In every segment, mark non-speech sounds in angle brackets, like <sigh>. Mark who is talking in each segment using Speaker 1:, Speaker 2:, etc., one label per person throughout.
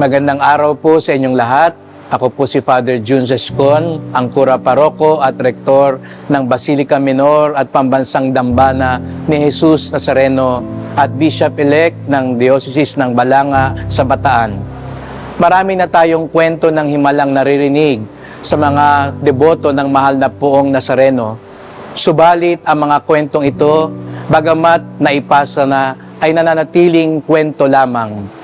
Speaker 1: Magandang araw po sa inyong lahat. Ako po si Father Jun Zescon, ang Kura Paroko at Rektor ng Basilica Minor at Pambansang Dambana ni Jesus Nazareno at Bishop-elect ng Diocese ng Balanga sa Bataan. Marami na tayong kwento ng himalang naririnig sa mga deboto ng mahal na poong Nazareno. Subalit ang mga kwentong ito, bagamat naipasa na, ay nananatiling kwento lamang.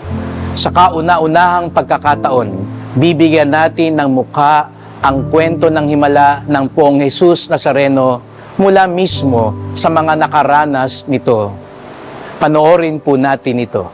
Speaker 1: Sa kauna-unahang pagkakataon, bibigyan natin ng mukha ang kwento ng himala ng poong Jesus Nazareno mula mismo sa mga nakaranas nito. Panoorin po natin ito.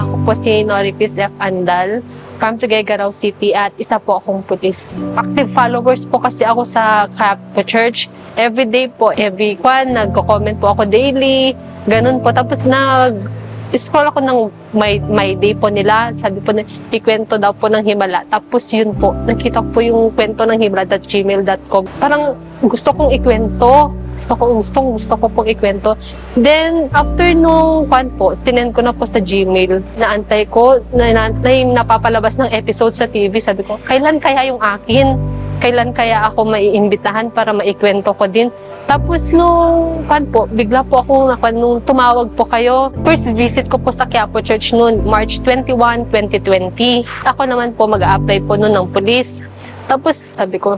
Speaker 2: Ako po si Noripis F. Andal from Tuguegarao City at isa po akong pulis. Active followers po kasi ako sa Capo Church. Every day po, every kwan, nagko-comment po ako daily. Ganun po. Tapos nag scroll ako ng my, my day po nila. Sabi po na ikwento daw po ng Himala. Tapos yun po, nakita ko po yung kwento ng himala.gmail.com. Parang gusto kong ikwento. Gusto ko, gusto, gusto ko pong ikwento. Then, after nung kwan po, sinend ko na po sa Gmail. Naantay ko, na, na, na napapalabas ng episode sa TV. Sabi ko, kailan kaya yung akin? Kailan kaya ako maiimbitahan para maikwento ko din? Tapos nung kwan po, bigla po ako nakwan, nung tumawag po kayo. First visit ko po sa Quiapo Church noon, March 21, 2020. Ako naman po mag-a-apply po noon ng police. Tapos sabi ko,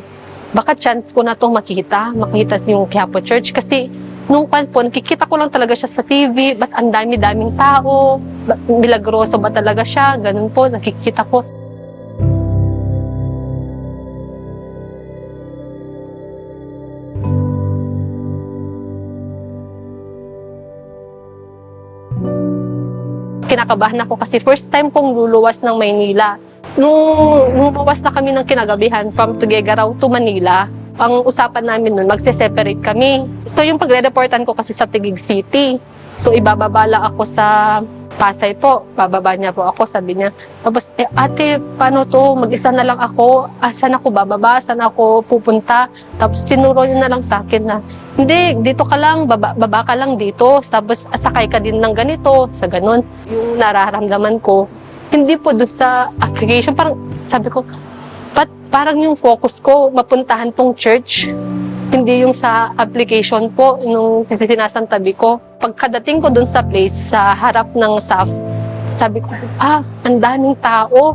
Speaker 2: baka chance ko na itong makita, makita yung Quiapo Church kasi nung pan po, nakikita ko lang talaga siya sa TV, ba't ang dami-daming tao, ba't milagroso ba talaga siya, ganun po, nakikita ko. Kinakabahan ako kasi first time kong luluwas ng Maynila. Nung lumuwas na kami ng kinagabihan from Tuguegarao to Manila, ang usapan namin nun, magse-separate kami. So yung pagre-reportan ko kasi sa Tigig City. So ibababala ako sa Pasay po. Bababa niya po ako, sabi niya. Tapos, eh, ate, paano to? Mag-isa na lang ako. Ah, saan ako bababa? Saan ako pupunta? Tapos tinuro niya na lang sa akin na, hindi, dito ka lang, baba, baba ka lang dito. Tapos sakay ka din ng ganito, sa ganun. Yung nararamdaman ko, hindi po doon sa application. Parang sabi ko, pat, parang yung focus ko, mapuntahan tong church. Hindi yung sa application po, nung sinasantabi ko. Pagkadating ko doon sa place, sa harap ng SAF, sabi ko, ah, ang daming tao.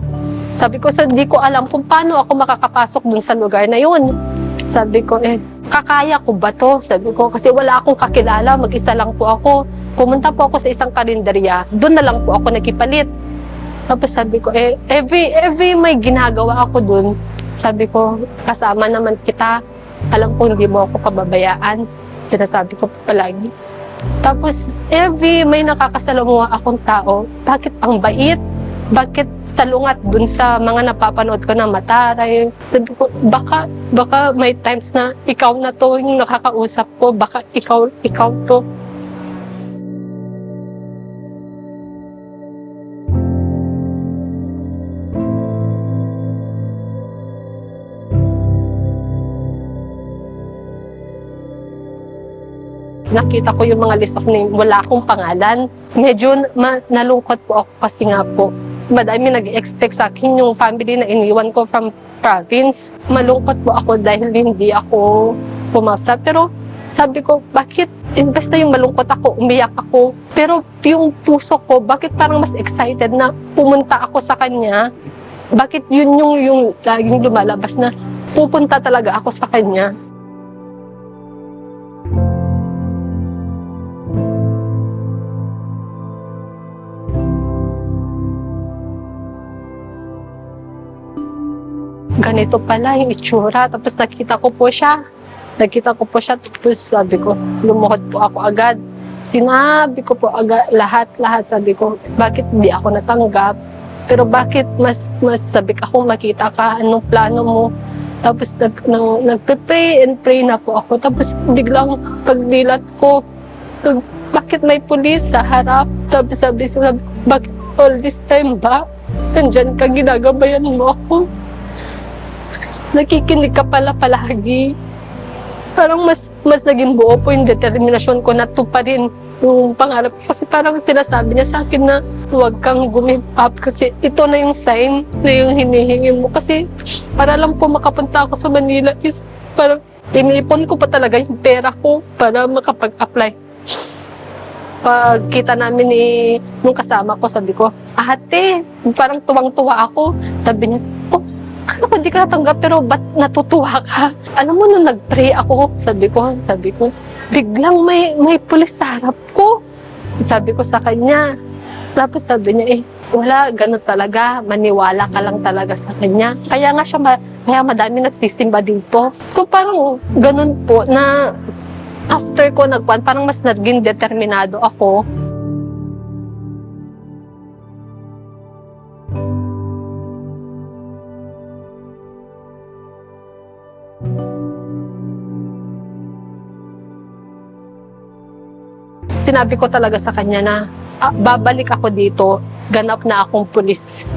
Speaker 2: Sabi ko, so, di ko alam kung paano ako makakapasok doon sa lugar na yun. Sabi ko, eh, kakaya ko ba to? Sabi ko, kasi wala akong kakilala, mag-isa lang po ako. Pumunta po ako sa isang karinderya, doon na lang po ako nagkipalit. Tapos sabi ko, eh, every, every may ginagawa ako doon, sabi ko, kasama naman kita. Alam ko hindi mo ako pababayaan. Sinasabi ko palagi. Tapos, every may nakakasalamuha akong tao, bakit ang bait? Bakit salungat dun sa mga napapanood ko na mataray? Sabi ko, baka, baka may times na ikaw na to yung nakakausap ko, baka ikaw, ikaw to. Nakita ko yung mga list of name, wala akong pangalan. Medyo ma- nalungkot po ako kasi nga po, madami nag-expect sa akin yung family na iniwan ko from province. Malungkot po ako dahil hindi ako pumasa. Pero sabi ko, bakit imbes na yung malungkot ako, umiyak ako. Pero yung puso ko, bakit parang mas excited na pumunta ako sa kanya? Bakit yun yung, yung laging lumalabas na pupunta talaga ako sa kanya? Ganito pala yung itsura. Tapos nakita ko po siya. Nakita ko po siya. Tapos sabi ko, lumuhod po ako agad. Sinabi ko po agad, lahat-lahat. Sabi ko, bakit hindi ako natanggap? Pero bakit mas, mas sabi ko, akong makita ka, anong plano mo? Tapos nag, nang, nagpe-pray and pray na po ako. Tapos biglang pagdilat ko, bakit may pulis sa harap? Tapos sabi, sabi bakit all this time ba? nandyan ka, ginagabayan mo ako. Nakikinig ka pala palagi. Parang mas mas naging buo po yung determinasyon ko na tuparin yung pangarap. Kasi parang sinasabi niya sa akin na huwag kang gumip up kasi ito na yung sign na yung hinihingi mo. Kasi para lang po makapunta ako sa Manila is parang inipon ko pa talaga yung pera ko para makapag-apply. Pag kita namin ni nung kasama ko, sabi ko, ate, parang tuwang-tuwa ako. Sabi niya, oh, ano di ka natanggap pero ba't natutuwa ka? Alam mo, nung nag-pray ako, sabi ko, sabi ko, biglang may, may pulis sa harap ko. Sabi ko sa kanya, tapos sabi niya, eh, wala, ganun talaga, maniwala ka lang talaga sa kanya. Kaya nga siya, ma- kaya madami nagsisimba dito. So parang ganun po na after ko nagkuhan, parang mas naging determinado ako. Sinabi ko talaga sa kanya na "Ah, babalik ako dito, ganap na akong pulis.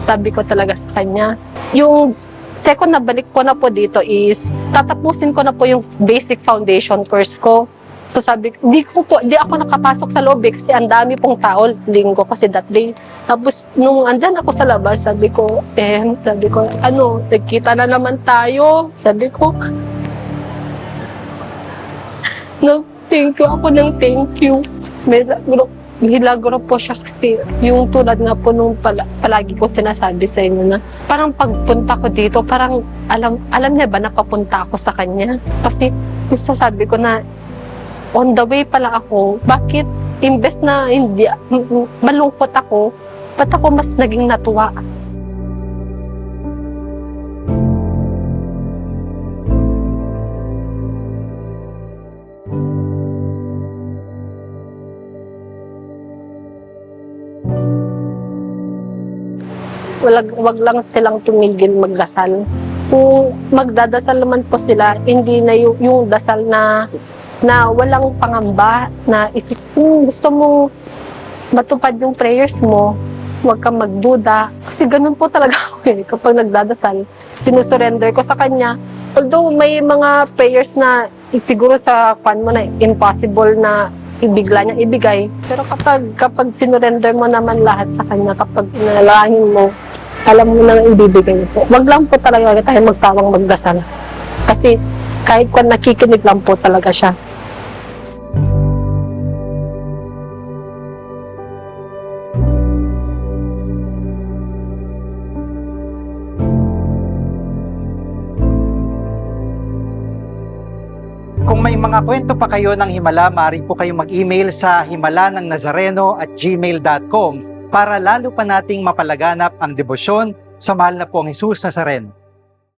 Speaker 2: Sabi ko talaga sa kanya. Yung second na balik ko na po dito is tatapusin ko na po yung basic foundation course ko. So sabi di ko po, di ako nakapasok sa lobby kasi ang dami pong tao, linggo kasi that day. Tapos nung andyan ako sa labas, sabi ko, eh, sabi ko, ano, nagkita na naman tayo. Sabi ko, <laughs> no, thank you ako ng thank you. Milagro, milagro po siya kasi yung tulad nga po nung pala, palagi ko sinasabi sa inyo na parang pagpunta ko dito, parang alam alam niya ba na papunta ako sa kanya? Kasi sasabi ko na on the way pala ako, bakit imbes na hindi malungkot ako, ba't ako mas naging natuwa? Walag, wag lang silang tumigil magdasal. Kung magdadasal naman po sila, hindi na yung, yung dasal na na walang pangamba na isip kung gusto mo matupad yung prayers mo, huwag kang magduda. Kasi ganun po talaga <laughs> ako eh. Kapag nagdadasal, sinusurrender ko sa kanya. Although may mga prayers na siguro sa kwan mo na impossible na ibigla niya ibigay. Pero kapag kapag sinurrender mo naman lahat sa kanya, kapag inalangin mo, alam mo na ibibigay po. Wag lang po talaga tayo magsawang magdasal. Kasi kahit kung nakikinig lang po talaga siya.
Speaker 3: Kung may mga kwento pa kayo ng Himala, maaari po kayong mag-email sa himala at gmail.com para lalo pa nating mapalaganap ang debosyon sa mahal na pong Jesus Nazareno.